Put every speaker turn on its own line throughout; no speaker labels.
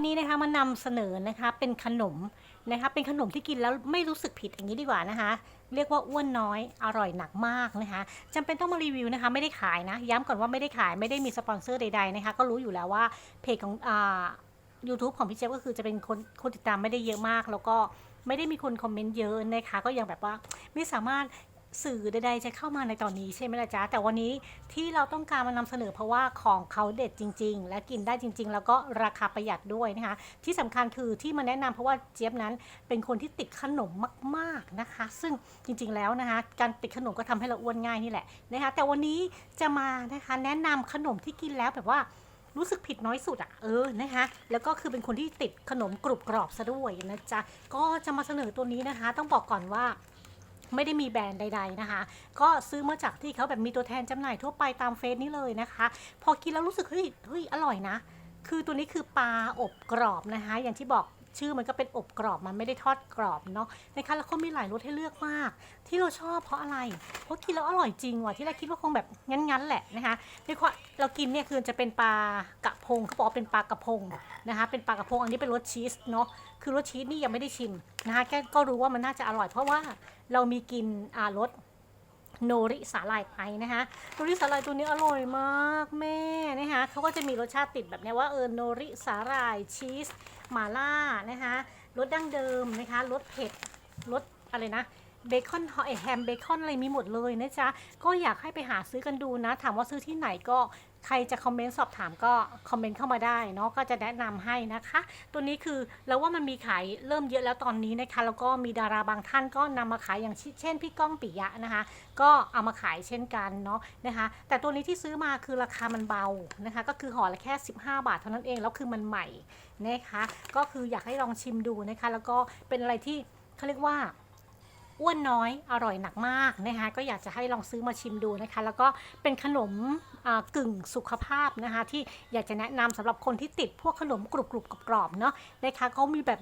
วันนี้นะคะมานำเสนอนะคะเป็นขนมนะคะเป็นขนมที่กินแล้วไม่รู้สึกผิดอย่างนี้ดีกว่านะคะ เรียกว่าอ้วนน้อยอร่อยหนักมากนะคะจำเป็นต้องมารีวิวนะคะ ไม่ได้ขายนะ ย้ำก่อนว่าไม่ได้ขายไม่ได้มีสปอนเซอร์ใดๆนะคะก็รู้อยู่แล้วว่าเพจของอ่า YouTube ของพี่เจฟก็คือจะเป็นคนคนติดตามไม่ได้เยอะมาก แล้วก็ไม่ได้มีคนคอมเมนต์เยอะนะคะ ก็ยังแบบว่าไม่สามารถ สื่อใดๆจะเข้ามาในตอนนี้ใช่ไหมล่ะจ๊ะ แต่วันนี้ที่เราต้องการมานำเสนอเพราะว่าของเขาเด็ดจริง ๆ และกินได้จริง ๆ แล้วก็ราคาประหยัดด้วยนะคะ ที่สำคัญคือที่มาแนะนำเพราะว่าเจี๊ยบนั้นเป็นคนที่ติดขนมมาก ๆนะคะ ซึ่งจริงๆแล้วนะคะ การติดขนมก็ทำให้เราอ้วนง่ายนี่แหละนะคะ แต่วันนี้จะมานะคะแนะนำขนมที่กินแล้วแบบว่ารู้สึกผิดน้อยสุดอะ่ะเออนะคะ แล้วก็คือเป็นคนที่ติดขนมกรุบกรอบซะด้วยนะจ๊ะก็จะมาเสนอตัวนี้นะคะ ต้องบอกก่อนว่า ไม่ได้มีแบรนด์ใด ๆนะคะ ก็ซื้อมาจากที่เขาแบบมีตัวแทนจำหน่ายทั่วไปตามเฟซนี้เลยนะคะ พอกินแล้วรู้สึกเฮ้ยเฮ้ยอร่อยนะ คือตัวนี้คือปลาอบกรอบนะคะ อย่างที่บอกชื่อมันก็เป็นอบกรอบมันไม่ได้ทอดกรอบเนาะนะคะแล้วก็มีหลายรสให้เลือกมาก ที่เราชอบเพราะอะไร เพราะกินแล้วอร่อยจริงว่ะที่แรกคิดว่าคงแบบงั้นๆแหละนะคะในความเรากินเนี่ยคือจะเป็นปลากระพงเขาบอกว่าเป็นปลากระพงนะคะ เป็นปลากระพงอันนี้เป็นรสชีสเนาะคือรสชีสนี่ยังไม่ได้ชิมนะคะแค่ก็รู้ว่ามันน่าจะอร่อย เพราะว่าเรามีกินอ่ารส โนริสาหร่ายไปนะคะโนริสาหร่ายตัวนี้อร่อยมากแม่นะคะเขาก็จะมีรสชาติติดแบบนี้ว่าเออโนริสาหร่ายชีสหม่าล่านะคะรสดั้งเดิมนะคะรสเผ็ดรสอะไรนะ เบคอนเอแฮมเบคอนอะไรมีหมดเลยนะจ๊ะ ก็อยากให้ไปหาซื้อกันดูนะ ถามว่าซื้อที่ไหนก็ใครจะคอมเมนต์สอบถามก็คอมเมนต์เข้ามาได้เนาะก็จะแนะนำให้นะคะ ตัวนี้คือแล้วว่ามันมีขายเริ่มเยอะแล้วตอนนี้นะคะ แล้วก็มีดาราบางท่านก็นำมาขายอย่างเช่นพี่ก้องปิยะนะคะ ก็เอามาขายเช่นกันเนาะนะคะ แต่ตัวนี้ที่ซื้อมาคือราคามันเบานะคะ ก็คือห่อละแค่ 15 บาทเท่านั้นเองแล้วคือมันใหม่นะคะ ก็คืออยากให้ลองชิมดูนะคะ แล้วก็เป็นอะไรที่เขาเรียกว่า อ้วนน้อยอร่อยหนักมากนะคะก็อยากจะให้ลองซื้อมาชิมดูนะคะ แล้วก็เป็นขนมอ่ากึ่งสุขภาพนะคะ ที่อยากจะแนะนำสำหรับคนที่ติดพวกขนมกรุบกรุบกรอบๆเนาะนะคะเขามีแบบ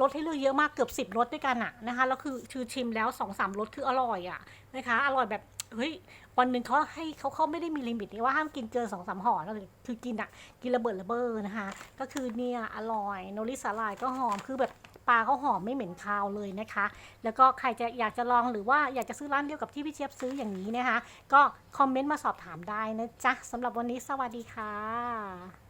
รสให้เลือกเยอะมากเกือบ 10รสด้วยกันอะนะคะแล้วคือคือชิมแล้ว2อสามรสคืออร่อยอะนะคะอร่อยแบบเฮ้ยวันหนึ่งเขาให้เขาเขาไม่ได้มีลิมิตนี่ว่าห้ามกินเกิน2อสามห่อนะคือกินอะกินระเบิดระเบ้อนะคะ ก็คือเนี่ยอร่อยโนริสาลายก็หอมคือแบบ ปลาเขาหอมไม่เหม็นคาวเลยนะคะ แล้วก็ใครจะอยากจะลองหรือว่าอยากจะซื้อร้านเดียวกับที่พี่เชียบซื้ออย่างนี้นะคะ ก็คอมเมนต์มาสอบถามได้นะจ๊ะสำหรับวันนี้สวัสดีค่ะ